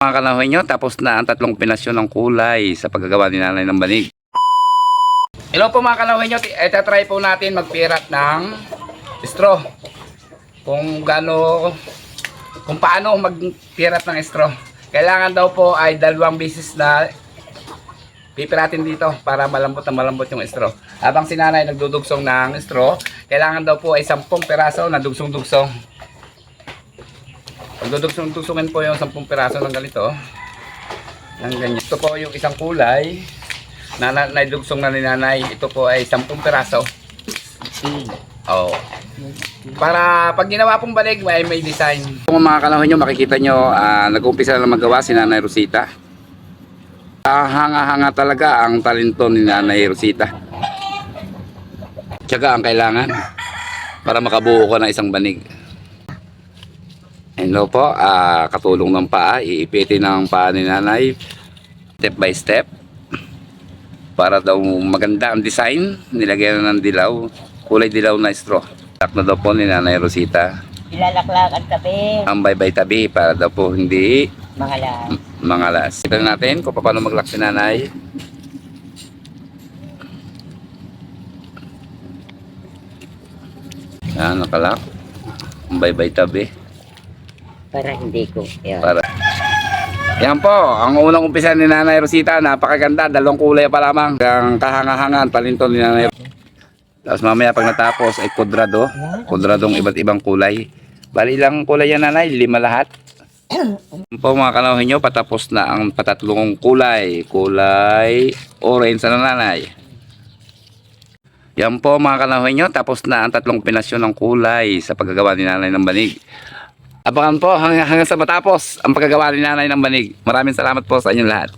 Mga kanahon nyo, tapos na ang tatlong pinasyon ng kulay sa paggagawa ni nanay ng banig. Hello po mga kanahon nyo, ito try po natin magpirat ng straw. Kung gaano, kung paano magpirat ng straw. Kailangan daw po ay dalawang bisis na pipiratin dito para malambot na malambot yung straw. Habang si nanay nagdudugsong ng straw, kailangan daw po ay 10 peraso na dugsong-dugsong. Pagdudugsong-dugsongin po yung 10 peraso ng ganito. Ng ganyan. Ito po yung isang kulay na na naidugsong na ni nanay. Ito po ay 10 peraso. Oo. Para pag ginawa pong balig, may may design. Kung mga kanahon nyo, makikita nyo, ah, nag-umpisa na magawa si Nanay Rosita. Ah, hanga-hanga talaga ang talento ni Nanay Rosita. Tsaka ang kailangan para makabuo ko ng isang banig. Hello po, ah, katulong ng paa, iipitin ng paa ni Nanay step by step para daw maganda ang design. Nilagyan na ng dilaw, kulay dilaw na straw. Tak na daw po ni Nanay Rosita Ilalaklak at tabi. ang bye-bye tabi para daw po hindi lahat. mangalas. Kita natin kung paano maglak si Nanay. Yan, nakalak. Ang bye-bye tabi. Para hindi ko. Yun. Para. Yan po, ang unang umpisa ni Nanay Rosita, napakaganda, dalawang kulay pa lamang. Ang kahanga-hangan, talento ni Nanay. Tapos mamaya pag natapos ay kudrado, kudradong iba't ibang kulay. Bali ilang kulay yan Nanay, lima lahat. Po mga kanawin nyo, patapos na ang patatlong kulay. Kulay orange na Nanay. Yan po mga kanawin nyo, tapos na ang tatlong pinasyon ng kulay sa paggagawa ni Nanay ng banig. Abangan po hanggang, hanggang sa matapos ang paggagawa ni Nanay ng banig. Maraming salamat po sa inyong lahat.